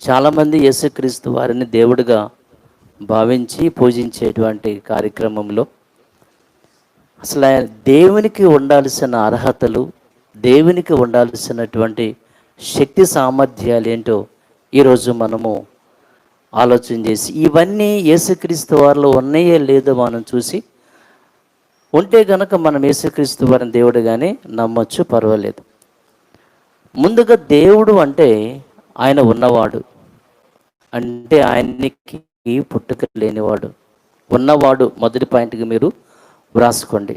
చాలామంది యేసుక్రీస్తు వారిని దేవుడిగా భావించి పూజించేటువంటి కార్యక్రమంలో అసలు ఆయన దేవునికి ఉండాల్సిన అర్హతలు దేవునికి ఉండాల్సినటువంటి శక్తి సామర్థ్యాలు ఏంటో ఈరోజు మనము ఆలోచన చేసి ఇవన్నీ యేసుక్రీస్తు వారిలో ఉన్నాయో లేదో మనం చూసి ఉంటే గనక మనం యేసుక్రీస్తు వారిని దేవుడుగానే నమ్మొచ్చు పర్వాలేదు. ముందుగా దేవుడు అంటే ఆయన ఉన్నవాడు. అంటే ఆయనకి పుట్టుక లేనివాడు. ఉన్నవాడు మొదటి పాయింట్కి మీరు వ్రాసుకోండి.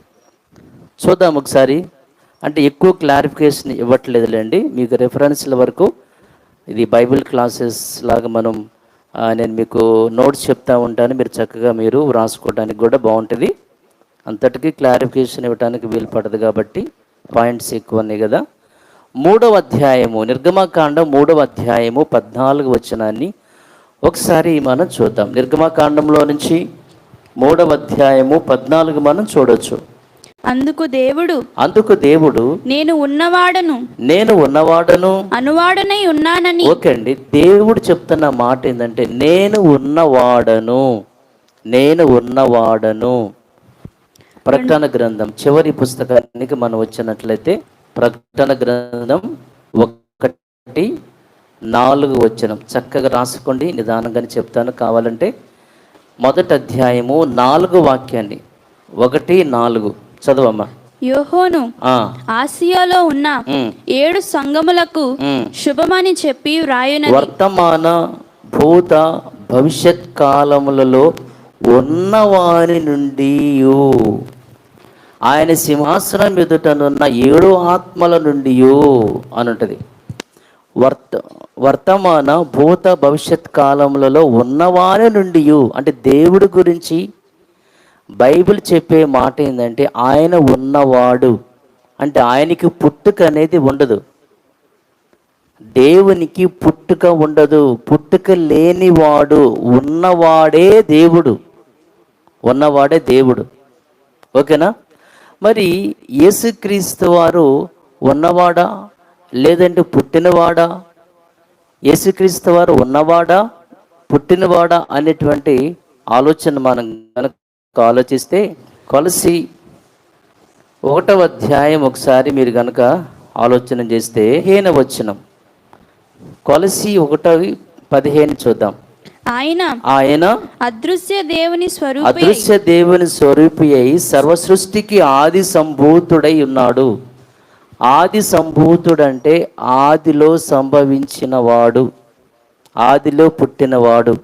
చూద్దాం ఒకసారి. అంటే ఎక్కువ క్లారిఫికేషన్ ఇవ్వట్లేదులేండి. మీకు రెఫరెన్స్ల వరకు ఇది బైబిల్ క్లాసెస్ లాగా మనం నేను మీకు నోట్స్ చెప్తా ఉంటాను. మీరు చక్కగా మీరు వ్రాసుకోవడానికి కూడా బాగుంటుంది. అంతటికీ క్లారిఫికేషన్ ఇవ్వడానికి వీలు పడదు కాబట్టి పాయింట్స్ ఎక్కువ ఉన్నాయి కదా. మూడవ అధ్యాయము నిర్గమకాండం మూడవ అధ్యాయము పద్నాలుగు వచనాన్ని ఒకసారి మనం చూద్దాం. నిర్గమకాండంలో నుంచి మూడవ అధ్యాయము పద్నాలుగు మనం చూడొచ్చు. అందుకు దేవుడు అందుకు దేవుడు నేను ఉన్నవాడను నేను ఉన్నవాడను అనువాడనై ఉన్నానని. ఓకే అండి దేవుడు చెప్తున్న మాట ఏంటంటే నేను ఉన్నవాడను నేను ఉన్నవాడను. ప్రకటన గ్రంథం చివరి పుస్తకానికి మనం వచ్చినట్లయితే ప్రకటన గ్రంథం ఒకటి నాలుగు వచనం. చక్కగా రాసుకోండి నిదానంగానే చెప్తాను. కావాలంటే మొదటి అధ్యాయము నాలుగు వాక్యాన్ని. ఒకటి నాలుగు. చదవమ్మా. యోహోను ఆసియాలో ఉన్న ఏడు సంఘములకు ఉమ్. శుభమని చెప్పి వ్రాయునది వర్తమాన భూత భవిష్యత్ కాలములలో ఉన్నవారి నుండి ఆయన సింహాసనం ఎదుటనున్న ఏడు ఆత్మల నుండి అని ఉంటుంది. వర్త వర్తమాన భూత భవిష్యత్ కాలములలో ఉన్నవారి నుండి అంటే దేవుడి గురించి బైబిల్ చెప్పే మాట ఏంటంటే ఆయన ఉన్నవాడు. అంటే ఆయనకి పుట్టుక అనేది ఉండదు. దేవునికి పుట్టుక ఉండదు. పుట్టుక లేనివాడు ఉన్నవాడే దేవుడు. ఉన్నవాడే దేవుడు. ఓకేనా? మరి యేసుక్రీస్తు వారు ఉన్నవాడా? లేదంటే పుట్టినవాడా? యేసుక్రీస్తు వారు ఉన్నవాడా? పుట్టినవాడా అనేటువంటి ఆలోచన మనం కనుక ఆలోచిస్తే కొలసి ఒకటవ అధ్యాయం ఒకసారి మీరు కనుక ఆలోచన చేస్తే హీన వచ్చినం కొలసి ఒకటవి పదిహేను చూద్దాం. ఆయన ఆయన అదృశ్య దేవుని స్వరూపి. అదృశ్య దేవుని స్వరూపి అయి సర్వ సృష్టికి ఆది సంభూతుడై ఉన్నాడు. ఆది సంభూతుడంటే ఆదిలో సంభవించిన వాడు ఆదిలో పుట్టినవాడు.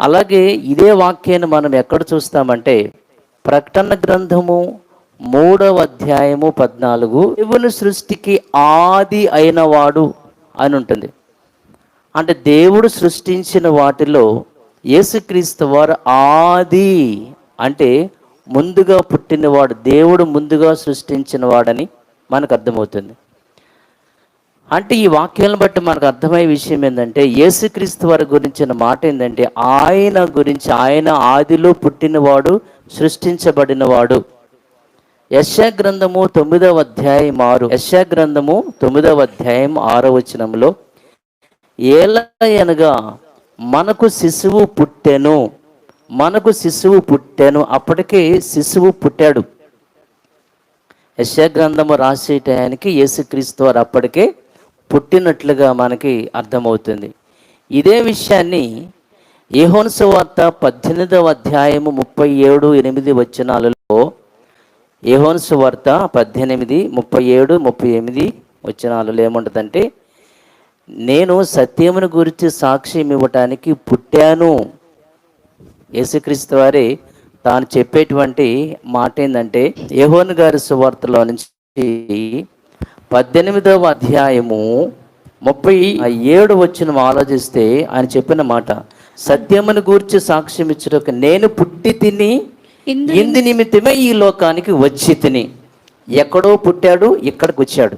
అలాగే ఇదే వాక్యాన్ని మనం ఎక్కడ చూస్తామంటే ప్రకటన గ్రంథము మూడవ అధ్యాయము పద్నాలుగు. దేవుని సృష్టికి ఆది అయినవాడు అని ఉంటుంది. అంటే దేవుడు సృష్టించిన వాటిలో యేసుక్రీస్తు వారు ఆది అంటే ముందుగా పుట్టినవాడు దేవుడు ముందుగా సృష్టించిన వాడని మనకు అర్థమవుతుంది. అంటే ఈ వాక్యాలను బట్టి మనకు అర్థమయ్యే విషయం ఏంటంటే యేసుక్రీస్తు వారి గురించిన మాట ఏంటంటే ఆయన గురించి ఆయన ఆదిలో పుట్టినవాడు సృష్టించబడినవాడు. యశా గ్రంథము తొమ్మిదవ అధ్యాయం ఆరు యశా గ్రంథము తొమ్మిదవ అధ్యాయం ఆరో వచనంలో ఏలయనగా మనకు శిశువు పుట్టెను మనకు శిశువు పుట్టెను అప్పటికే శిశువు పుట్టాడు. యశగ్రంథము రాసే టయానికి యేసుక్రీస్తు వారు అప్పటికే పుట్టినట్లుగా మనకి అర్థమవుతుంది. ఇదే విషయాన్ని ఏహోన్ వార్త పద్దెనిమిదవ అధ్యాయము ముప్పై ఏడు ఎనిమిది వచనాలలో ఏహోన్ వార్త పద్దెనిమిది ముప్పై ఏడు ముప్పై ఎనిమిది వచనాలలో ఏముంటుందంటే నేను సత్యమును గురించి సాక్ష్యం ఇవ్వటానికి పుట్టాను. యేసుక్రీస్తు వారి తాను చెప్పేటువంటి మాట ఏంటంటే యెహోను గారి సువార్తలో నుంచి పద్దెనిమిదవ అధ్యాయము ముప్పై ఏడు వచ్చిన ఆలోచిస్తే ఆయన చెప్పిన మాట సత్యమును గూర్చి సాక్ష్యం ఇచ్చుటకు నేను పుట్టి తిని ఇందు ఇందు నిమిత్తమే ఈ లోకానికి వచ్చి తిని. ఎక్కడో పుట్టాడు ఇక్కడికి వచ్చాడు.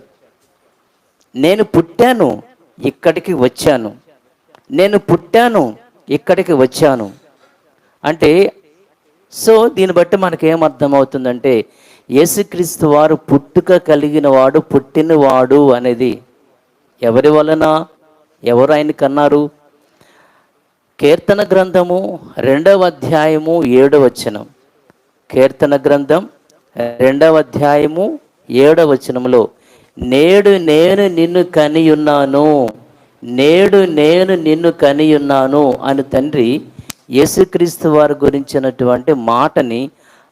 నేను పుట్టాను. ఇక్కడికి వచ్చాను. నేను పుట్టాను ఇక్కడికి వచ్చాను. అంటే సో దీన్ని బట్టి మనకి ఏం యేసుక్రీస్తు వారు పుట్టుక కలిగిన వాడు పుట్టినవాడు అనేది ఎవరి వలన? ఎవరు ఆయన కన్నారు కీర్తన గ్రంథము రెండవ అధ్యాయము ఏడవ వచనం. కీర్తన గ్రంథం రెండవ అధ్యాయము ఏడవ వచనములో నేడు నేను నిన్ను కనియున్నాను. నేడు నేను నిన్ను కనియున్నాను అని తండ్రి యేసుక్రీస్తు వారి గురించినటువంటి మాటని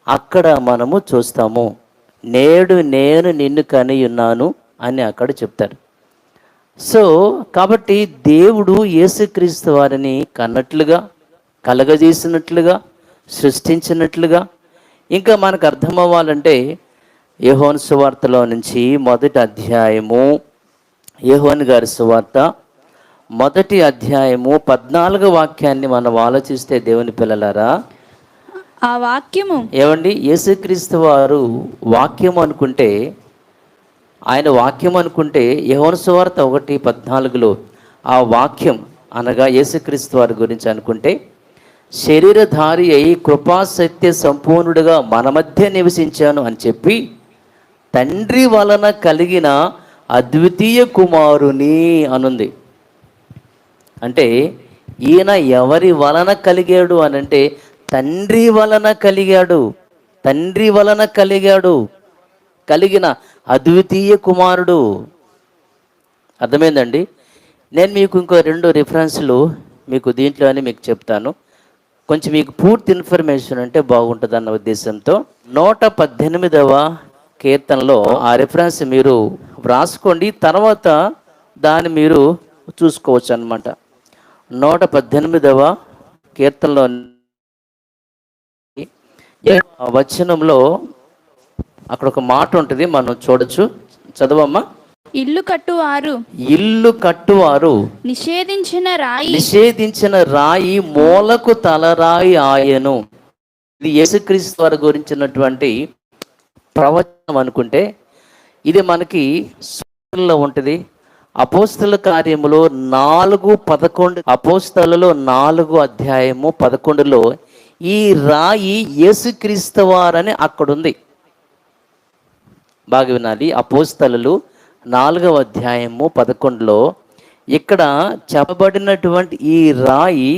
అక్కడ మనము చూస్తాము. నేడు నేను నిన్ను కనియున్నాను అని అక్కడ చెప్తారు. సో కాబట్టి దేవుడు యేసుక్రీస్తు వారిని కన్నట్లుగా కలగజేసినట్లుగా సృష్టించినట్లుగా ఇంకా మనకు అర్థం అవ్వాలంటే యెహోను సువార్తలో నుంచి మొదటి అధ్యాయము యెహోను గారి సువార్త మొదటి అధ్యాయము పద్నాలుగో వాక్యాన్ని మనం ఆలోచిస్తే దేవుని పిల్లలారా? ఆ వాక్యము ఏమండి? యేసుక్రీస్తు వారు వాక్యం అనుకుంటే ఆయన వాక్యం అనుకుంటే యెహోను సువార్త ఒకటి పద్నాలుగులో ఆ వాక్యం అనగా యేసుక్రీస్తు వారి గురించి అనుకుంటే శరీరధారి అయి కృపా సత్య సంపూర్ణుడిగా మన మధ్య నివసించాను అని చెప్పి తండ్రి వలన కలిగిన అద్వితీయ కుమారుని అనుంది. అంటే ఈయన ఎవరి వలన కలిగాడు అని అంటే తండ్రి వలన కలిగాడు తండ్రి వలన కలిగాడు కలిగిన అద్వితీయ కుమారుడు. అర్థమైందండి? నేను మీకు ఇంకో రెండు రిఫరెన్స్లు మీకు దీంట్లో అని మీకు చెప్తాను. కొంచెం మీకు పూర్తి ఇన్ఫర్మేషన్ అంటే బాగుంటుంది అన్న ఉద్దేశంతో నూట పద్దెనిమిదవ కీర్తనలో ఆ రిఫరెన్స్ మీరు వ్రాసుకోండి. తర్వాత దాన్ని మీరు చూసుకోవచ్చు అన్నమాట నూట పద్దెనిమిదవ కీర్తనలో వచనంలో అక్కడ ఒక మాట ఉంటుంది. మనం చూడొచ్చు. చదవమ్మా. ఇల్లు కట్టువారు. ఇల్లు కట్టువారు. నిషేధించిన రాయి. నిషేధించిన రాయి మూలకు తలరాయి ఆయను. ఇది యేసుక్రీస్తు వారి గురించినటువంటి ప్రవచనం అనుకుంటే ఇది మనకి సూత్రంలో ఉంటుంది. అపోస్తల కార్యములో నాలుగు పదకొండు అపోస్తలలో నాలుగు అధ్యాయము పదకొండులో ఈ రాయి యేసుక్రీస్తవారని అక్కడుంది. బాగా వినాలి. అపోస్తలలు నాలుగవ అధ్యాయము పదకొండులో ఇక్కడ చెప్పబడినటువంటి ఈ రాయి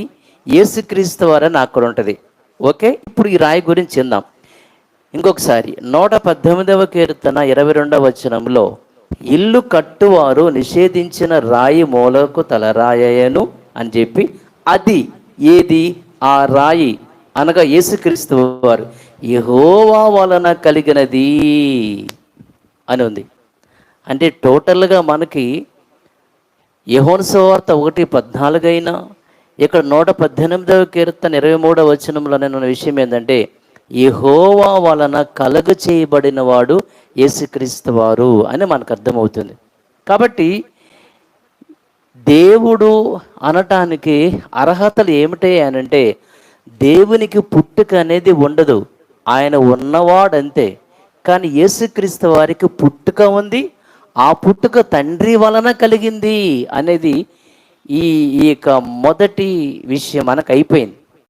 యేసుక్రీస్తవారని అక్కడ ఉంటుంది ఓకే? ఇప్పుడు ఈ రాయి గురించి చెందాం ఇంకొకసారి నూట పద్దెనిమిదవ కీర్తన ఇరవై రెండవ వచనంలో ఇల్లు కట్టువారు నిషేధించిన రాయి మూలకు తలరాయను అని చెప్పి అది ఏది? ఆ రాయి? అనగా యేసుక్రీస్తు వారు యహోవా వలన కలిగినది అని ఉంది. అంటే టోటల్గా మనకి యహోన్సవార్త ఒకటి పద్నాలుగు ఇక్కడ నూట పద్దెనిమిదవ కీర్తన ఇరవై మూడవ వచనంలో నేను విషయం ఏంటంటే యహోవా వలన కలుగ చేయబడిన వాడు యేసుక్రీస్తు వారు అని మనకు అర్థమవుతుంది. కాబట్టి దేవుడు అనటానికి అర్హతలు ఏమిటి అని అంటే దేవునికి పుట్టుక అనేది ఉండదు. ఆయన ఉన్నవాడంతే. కానీ యేసుక్రీస్తు వారికి పుట్టుక ఉంది. ఆ పుట్టుక తండ్రి వలన కలిగింది అనేది ఈ ఈ యొక్క మొదటి విషయం మనకు అయిపోయింది.